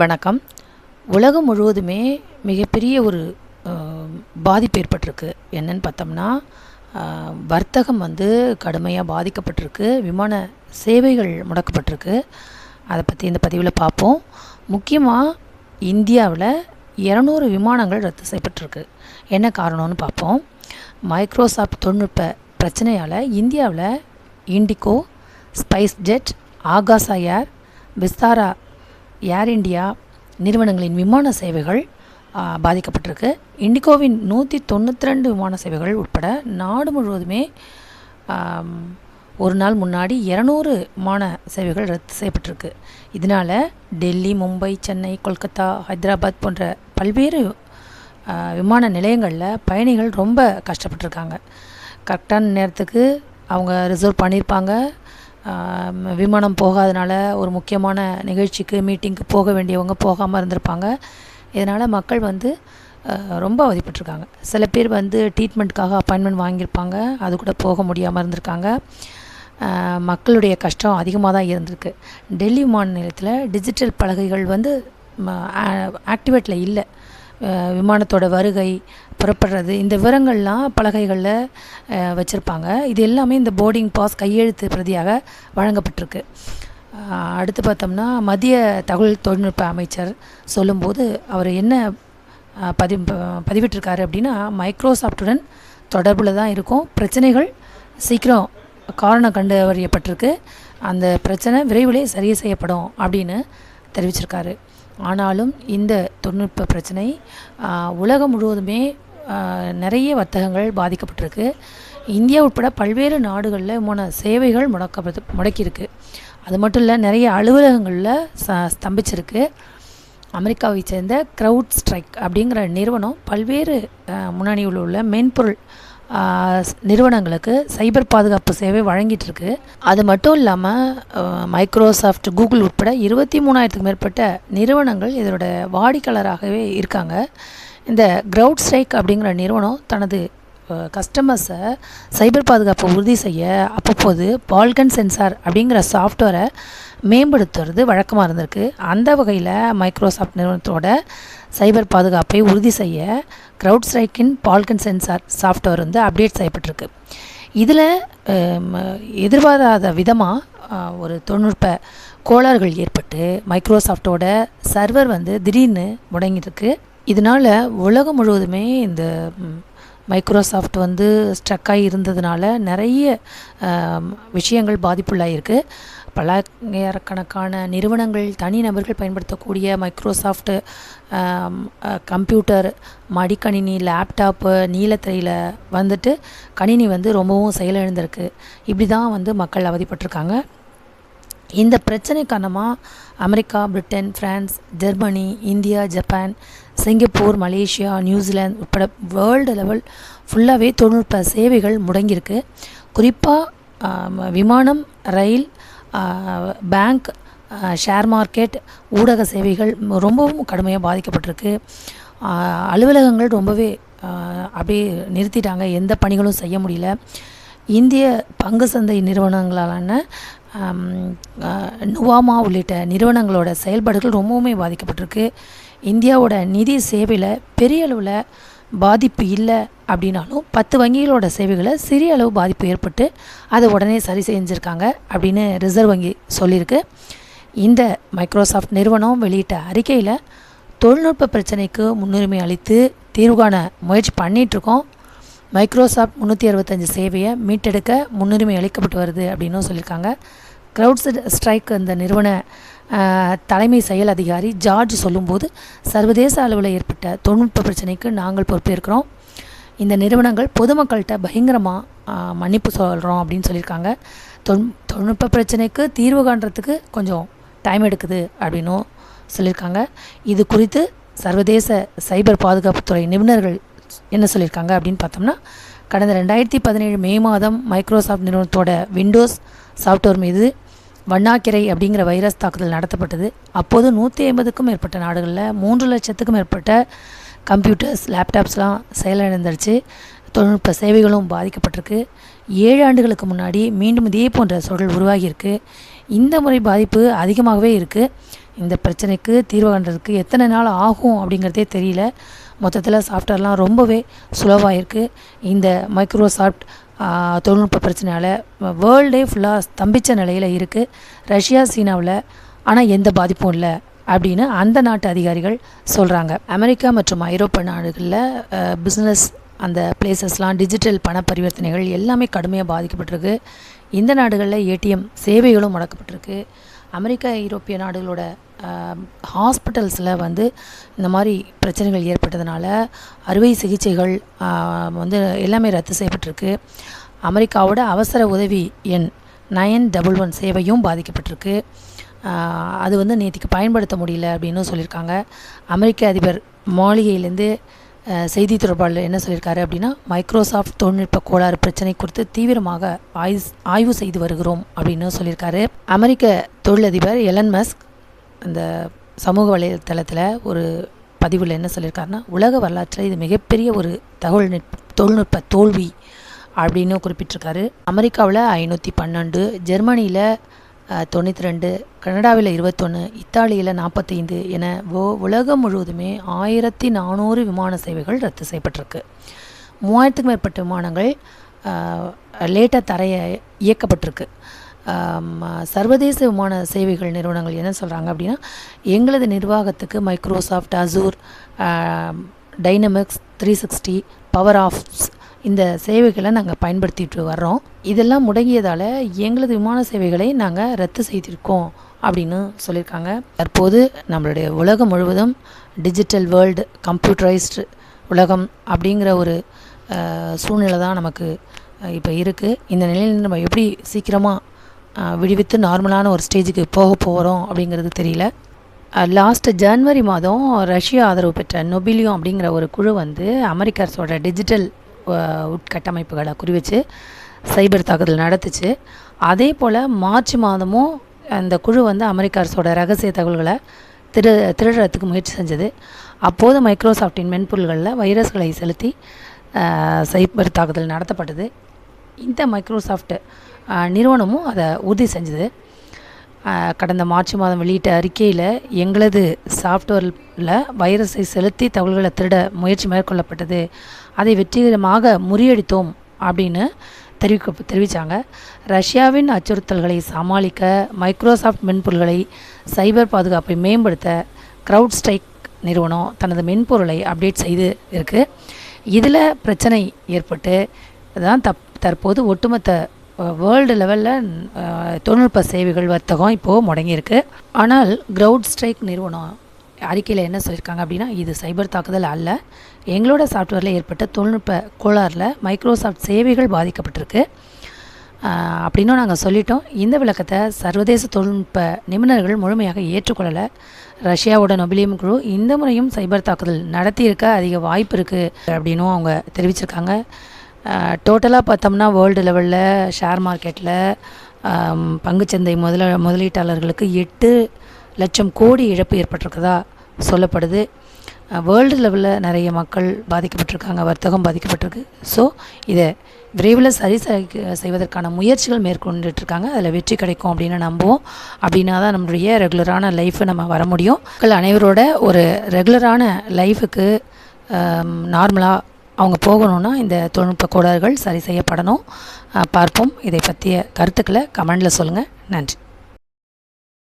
வணக்கம். உலகம் முழுவதுமே மிகப்பெரிய ஒரு பாதிப்பு ஏற்பட்டிருக்கு. என்னன்னு பார்த்தோம்னா வர்த்தகம் வந்து கடுமையாக பாதிக்கப்பட்டிருக்கு. விமான சேவைகள் முடக்கப்பட்டிருக்கு. அதை பற்றி இந்த பதிவில் பார்ப்போம். முக்கியமாக இந்தியாவில் இரநூறு விமானங்கள் ரத்து செய்யப்பட்டிருக்கு. என்ன காரணம்னு பார்ப்போம். மைக்ரோசாஃப்ட் தொழில்நுட்ப பிரச்சனையால் இந்தியாவில் IndiGo SpiceJet Akasa Air Vistara Air India நிறுவனங்களின் விமான சேவைகள் பாதிக்கப்பட்டிருக்கு. இண்டிகோவின் நூற்றி தொண்ணூற்றி ரெண்டு விமான சேவைகள் உட்பட நாடு முழுவதுமே ஒரு நாள் முன்னாடி இரநூறு விமான சேவைகள் ரத்து செய்யப்பட்டிருக்கு. இதனால் டெல்லி மும்பை சென்னை கொல்கத்தா ஹைதராபாத் போன்ற பல்வேறு விமான நிலையங்களில் பயணிகள் ரொம்ப கஷ்டப்பட்டிருக்காங்க. கரெக்டான நேரத்துக்கு அவங்க ரிசர்வ் பண்ணியிருப்பாங்க. விமானம் போகாதனால ஒரு முக்கியமான நிகழ்ச்சிக்கு மீட்டிங்க்கு போக வேண்டியவங்க போகாமல் இருந்திருப்பாங்க. இதனால் மக்கள் வந்து ரொம்ப அவதிப்பட்டிருக்காங்க. சில பேர் வந்து ட்ரீட்மெண்ட்காக அப்பாயின்மெண்ட் வாங்கியிருப்பாங்க. அது கூட போக முடியாமல் இருந்திருக்காங்க. மக்களுடைய கஷ்டம் அதிகமாக தான் இருந்திருக்கு. டெல்லி மாநிலத்தில் டிஜிட்டல் பலகைகள் வந்து ஆக்டிவேட்டில் இல்லை. விமானத்தோட வருகை புறப்படுறது. இந்த விவரங்கள்லாம் பலகைகளில் வச்சுருப்பாங்க. இது எல்லாமே இந்த போர்டிங் பாஸ் கையெழுத்து பிரதியாக வழங்கப்பட்டிருக்கு. அடுத்து பார்த்தோம்னா மத்திய தகவல் தொழில்நுட்ப அமைச்சர் சொல்லும்போது அவர் என்ன பதி பதிவிட்டிருக்காரு அப்படின்னா மைக்ரோசாஃப்ட்டுடன் தொடர்பில் தான் இருக்கும். பிரச்சனைகள் சீக்கிரம் காரணம் கண்டறியப்பட்டிருக்கு. அந்த பிரச்சனை விரைவிலே சரி செய்யப்படும் அப்படின்னு தெரிவிச்சிருக்காரு. ஆனாலும் இந்த தொழில்நுட்ப பிரச்சனை உலகம் முழுவதுமே நிறைய வர்த்தகங்கள் பாதிக்கப்பட்டிருக்கு. இந்தியா உட்பட பல்வேறு நாடுகளில் மூணு சேவைகள் முடக்கப்பட்டு முடக்கியிருக்கு. அது மட்டும் இல்லை நிறைய அலுவலகங்களில் ச ஸ்தம்பிச்சிருக்கு. அமெரிக்காவை சேர்ந்த க்ரௌட் ஸ்ட்ரைக் அப்படிங்கிற நிறுவனம் பல்வேறு முன்னணியில் உள்ள மென்பொருள் நிறுவனங்களுக்கு சைபர் பாதுகாப்பு சேவை வழங்கிட்டுருக்கு அது மட்டும் இல்லாமல் மைக்ரோசாஃப்ட் கூகுள் உட்பட இருபத்தி மூணாயிரத்துக்கு மேற்பட்ட நிறுவனங்கள் இதனோட வாடிக்கையாளராகவே இருக்காங்க. இந்த க்ரௌட் ஸ்ட்ரைக் அப்படிங்கிற நிறுவனம் தனது கஸ்டமர்ஸை சைபர் பாதுகாப்பை உறுதி செய்ய அப்பப்போது பால்கன் சென்சார் அப்படிங்கிற சாஃப்ட்வேரை மேம்படுத்துறது வழக்கமாக இருந்திருக்கு. அந்த வகையில் மைக்ரோசாஃப்ட் நிறுவனத்தோட சைபர் பாதுகாப்பை உறுதி செய்ய க்ரௌட் ஸ்ட்ரைக்கின் பால்கன் சென்சார் சாஃப்ட்வேர் வந்து அப்டேட் செய்யப்பட்டிருக்கு. இதில் எதிர்பாராத விதமாக ஒரு தொழில்நுட்ப கோளாறுகள் ஏற்பட்டு மைக்ரோசாஃப்டோட சர்வர் வந்து திடீர்னு முடங்கியிருக்கு இதனால் உலகம் முழுவதுமே இந்த மைக்ரோசாஃப்ட் வந்து ஸ்ட்ரக்காகி இருந்ததுனால நிறைய விஷயங்கள் பாதிப்புள்ளாயிருக்கு. பல்லாயிரக்கணக்கான நிறுவனங்கள் தனிநபர்கள் பயன்படுத்தக்கூடிய மைக்ரோசாஃப்ட்டு கம்ப்யூட்டர் மடிக்கணினி லேப்டாப்பு நீலத்திரையில் வந்துட்டு கணினி வந்து ரொம்பவும் செயலிழந்திருக்கு. இப்படி தான் வந்து மக்கள் அவதிப்பட்டிருக்காங்க. இந்த பிரச்சனை காரணமாக America Britain France Germany India Japan Singapore Malaysia New Zealand உட்பட வேர்ல்டு லெவல் ஃபுல்லாகவே தொழில்நுட்ப சேவைகள் முடங்கியிருக்கு. குறிப்பாக விமானம் ரயில் பேங்க் ஷேர் மார்க்கெட் ஊடக சேவைகள் ரொம்பவும் கடுமையாக பாதிக்கப்பட்டிருக்கு. அலுவலகங்கள் ரொம்பவே அப்படியே நிறுத்திட்டாங்க. எந்த பணிகளும் செய்ய முடியல. இந்திய பங்கு சந்தை நிறுவனங்களான நுவாமா உள்ளிட்ட நிறுவனங்களோட செயல்பாடுகள் ரொம்பவுமே பாதிக்கப்பட்டிருக்கு. இந்தியாவோட நிதி சேவையில் பெரிய அளவில் பாதிப்பு இல்லை அப்படின்னாலும் பத்து வங்கிகளோட சேவைகளை சிறிய அளவு பாதிப்பு ஏற்பட்டு அதை உடனே சரி செஞ்சுருக்காங்க அப்படின்னு ரிசர்வ் வங்கி சொல்லியிருக்கு. இந்த மைக்ரோசாஃப்ட் நிறுவனம் வெளியிட்ட அறிக்கையில் தொழில்நுட்ப பிரச்சனைக்கு முன்னுரிமை அளித்து தீர்வு காண முயற்சி பண்ணிகிட்ருக்கோம் மைக்ரோசாஃப்ட் முந்நூற்றி அறுபத்தஞ்சு சேவையை மீட்டெடுக்க முன்னுரிமை அளிக்கப்பட்டு வருது அப்படின்னும் சொல்லியிருக்காங்க. க்ரௌட்ஸ் ஸ்ட்ரைக் அந்த நிறுவன தலைமை செயல் அதிகாரி ஜார்ஜ் சொல்லும்போது சர்வதேச அளவில் ஏற்பட்ட தொழில்நுட்ப பிரச்சனைக்கு நாங்கள் பொறுப்பேற்கிறோம். இந்த நிறுவனங்கள் பொதுமக்கள்கிட்ட பயங்கரமாக மன்னிப்பு சொல்கிறோம் அப்படின்னு சொல்லியிருக்காங்க. தொழில் தொழில்நுட்ப பிரச்சனைக்கு தீர்வு காண்றதுக்கு கொஞ்சம் டைம் எடுக்குது அப்படின்னும் சொல்லியிருக்காங்க. இது குறித்து சர்வதேச சைபர் பாதுகாப்புத்துறை நிபுணர்கள் என்ன சொல்லியிருக்காங்க அப்படின்னு பார்த்தோம்னா கடந்த ரெண்டாயிரத்தி பதினேழு மே மாதம் மைக்ரோசாஃப்ட் நிறுவனத்தோட விண்டோஸ் சாஃப்ட்வேர் மீது வண்ணாக்கிரை அப்படிங்கிற வைரஸ் தாக்குதல் நடத்தப்பட்டது. அப்போது நூற்றி ஐம்பதுக்கும் மேற்பட்ட நாடுகளில் மூன்று லட்சத்துக்கும் மேற்பட்ட கம்ப்யூட்டர்ஸ் லேப்டாப்ஸ்லாம் செயலிழந்துருச்சு. தொழில்நுட்ப சேவைகளும் பாதிக்கப்பட்டிருக்கு. ஏழு ஆண்டுகளுக்கு முன்னாடி மீண்டும் இதே போன்ற சூழல் உருவாகியிருக்கு. இந்த முறை பாதிப்பு அதிகமாகவே இருக்குது இந்த பிரச்சனைக்கு தீர்வு கண்டதுக்கு எத்தனை நாள் ஆகும் அப்படிங்கிறதே தெரியல. மொத்தத்தில் சாஃப்ட்வேர்லாம் ரொம்பவே சுலவாக இருக்குது இந்த மைக்ரோசாஃப்ட் தொழில்நுட்ப பிரச்சனையால் வேர்ல்டே ஃபுல்லாக ஸ்தம்பித்த நிலையில் இருக்குது ரஷ்யா சீனாவில் ஆனால் எந்த பாதிப்பும் இல்லை அப்படின்னு அந்த நாட்டு அதிகாரிகள் சொல்கிறாங்க அமெரிக்கா மற்றும் ஐரோப்பா நாடுகளில் பிஸ்னஸ் அந்த பிளேசஸ்லாம் டிஜிட்டல் பண பரிவர்த்தனைகள் எல்லாமே கடுமையாக பாதிக்கப்பட்டிருக்கு. இந்த நாடுகளில் ஏடிஎம் சேவைகளும் முடக்கப்பட்டிருக்கு. அமெரிக்கா ஐரோப்பிய நாடுகளோட ஹாஸ்பிட்டல்ஸில் வந்து இந்த மாதிரி பிரச்சனைகள் ஏற்பட்டதுனால அறுவை சிகிச்சைகள் வந்து எல்லாமே ரத்து செய்யப்பட்டிருக்கு. அமெரிக்காவோட அவசர உதவி எண் நயன் டபுள் ஒன் சேவையும் பாதிக்கப்பட்டிருக்கு. அது வந்து நேற்றுக்கு பயன்படுத்த முடியல அப்படின்னு சொல்லியிருக்காங்க. அமெரிக்க அதிபர் மாளிகையிலேருந்து செய்தி தொடர்பாளர் என்ன சொல்லியிருக்காரு அப்படின்னா மைக்ரோசாஃப்ட் தொழில்நுட்ப கோளாறு பிரச்சனை குறித்து தீவிரமாக ஆய்வு ஆய்வு செய்து வருகிறோம் அப்படின்னு சொல்லியிருக்காரு. அமெரிக்க தொழிலதிபர் எலன் மஸ்க் அந்த சமூக வலைத்தளத்தில் ஒரு பதிவில் என்ன சொல்லியிருக்காருன்னா உலக வரலாற்றில் இது மிகப்பெரிய ஒரு தகவல் தொழில்நுட்ப தோல்வி அப்படின்னு குறிப்பிட்டிருக்காரு. அமெரிக்காவில் ஐநூற்றி பன்னெண்டு ஜெர்மனியில் தொண்ணூற்றி ரெண்டு கனடாவில் இருபத்தொன்று இத்தாலியில் நாற்பத்தைந்து என ஓ உலகம் முழுவதுமே ஆயிரத்தி நானூறு விமான சேவைகள் ரத்து செய்யப்பட்டிருக்கு. மூவாயிரத்துக்கும் மேற்பட்ட விமானங்கள் லேட்டாக தரைய இயக்கப்பட்டிருக்கு. சர்வதேச விமான சேவைகள் நிறுவனங்கள் என்ன சொல்கிறாங்க அப்படின்னா எங்களது நிர்வாகத்துக்கு Microsoft Azure Dynamics three sixty power apps இந்த சேவைகளை நாங்கள் பயன்படுத்திட்டு வர்றோம். இதெல்லாம் முடங்கியதால் எங்களது விமான சேவைகளை நாங்கள் ரத்து செய்திருக்கோம் அப்படின்னு சொல்லியிருக்காங்க. தற்போது நம்மளுடைய உலகம் முழுவதும் டிஜிட்டல் வேர்ல்டு கம்ப்யூட்டரைஸ்டு உலகம் அப்படிங்கிற ஒரு சூழ்நிலை தான் நமக்கு இப்போ இருக்குது இந்த நிலையில் நம்ம எப்படி சீக்கிரமாக விடுவித்து நார்மலான ஒரு ஸ்டேஜுக்கு போக போகிறோம் அப்படிங்கிறது தெரியல. லாஸ்ட் ஜனவரி மாதம் ரஷ்யா ஆதரவு பெற்ற நொபிலியோ அப்படிங்கிற ஒரு குழு வந்து அமெரிக்க அரசோட டிஜிட்டல் உட்கட்டமைப்புகளை குறிவச்சு சைபர் தாக்குதல் நடத்துச்சு. அதே போல் மார்ச் மாதமும் அந்த குழு வந்து அமெரிக்க அரசோட ரகசிய தகவல்களை திரு திருடுறதுக்கு முயற்சி செஞ்சது. அப்போது மைக்ரோசாஃப்டின் மென்பொருள்களில் வைரஸ்களை செலுத்தி சைபர் தாக்குதல் நடத்தப்பட்டது. இந்த மைக்ரோசாஃப்ட் நிறுவனமும் அதை உறுதி செஞ்சது. கடந்த மார்ச் மாதம் வெளியிட்ட அறிக்கையில் எங்களது சாஃப்ட்வேரில் வைரஸை செலுத்தி தகவல்களை திருட முயற்சி மேற்கொள்ளப்பட்டது. அதை வெற்றிகரமாக முறியடித்தோம் அப்படின்னு தெரிவிக்க தெரிவித்தாங்க ரஷ்யாவின் அச்சுறுத்தல்களை சமாளிக்க மைக்ரோசாஃப்ட் மென்பொருள்களை சைபர் பாதுகாப்பை மேம்படுத்த க்ரௌட் ஸ்ட்ரைக் நிறுவனம் தனது மென்பொருளை அப்டேட் செய்து இருக்குது இதில் பிரச்சனை ஏற்பட்டு தான் தப் தற்போது ஒட்டுமொத்த வேர்ல்டு லெவலில் தொழில்நுட்ப சேவைகள் வர்த்தகம் இப்போது முடங்கியிருக்கு. ஆனால் க்ரௌட் ஸ்ட்ரைக் நிறுவனம் அறிக்கையில் என்ன சொல்லியிருக்காங்க அப்படின்னா இது சைபர் தாக்குதல் அல்ல. எங்களோட சாஃப்ட்வேரில் ஏற்பட்ட தொழில்நுட்ப கோளாறில் மைக்ரோசாஃப்ட் சேவைகள் பாதிக்கப்பட்டிருக்கு. அப்படின்னும் நாங்கள் சொல்லிட்டோம். இந்த விளக்கத்தை சர்வதேச தொழில்நுட்ப நிபுணர்கள் முழுமையாக ஏற்றுக்கொள்ளலை. ரஷ்யாவோட நொபிலியம் குழு இந்த முறையும் சைபர் தாக்குதல் நடத்தியிருக்க அதிக வாய்ப்பு இருக்குது அப்படின்னும் அவங்க தெரிவிச்சிருக்காங்க. டோட்டலாக பார்த்தோம்னா வேர்ல்டு லெவலில் ஷேர் மார்க்கெட்டில் பங்குச்சந்தை முதல முதலீட்டாளர்களுக்கு எட்டு லட்சம் கோடி இழப்பு ஏற்பட்டிருக்கதா சொல்லப்படுது. வேர்ல்டு லெவலில் நிறைய மக்கள் பாதிக்கப்பட்டிருக்காங்க வர்த்தகம் பாதிக்கப்பட்டிருக்கு. ஸோ இதை விரைவில் சரி செய்வதற்கான முயற்சிகள் மேற்கொண்டுட்ருக்காங்க. அதில் வெற்றி கிடைக்கும் அப்படின்னு நம்புவோம். அப்படின்னா தான் நம்மளுடைய ரெகுலரான லைஃபை நம்ம வர முடியும். மக்கள் அனைவரோட ஒரு ரெகுலரான லைஃபுக்கு நார்மலாக அவங்க போகணுன்னா இந்த தொழில்நுட்ப கோளாறுகள் சரி செய்யப்படணும். பார்ப்போம். இதை பற்றிய கருத்துக்களை கமெண்டில் சொல்லுங்கள் நன்றி.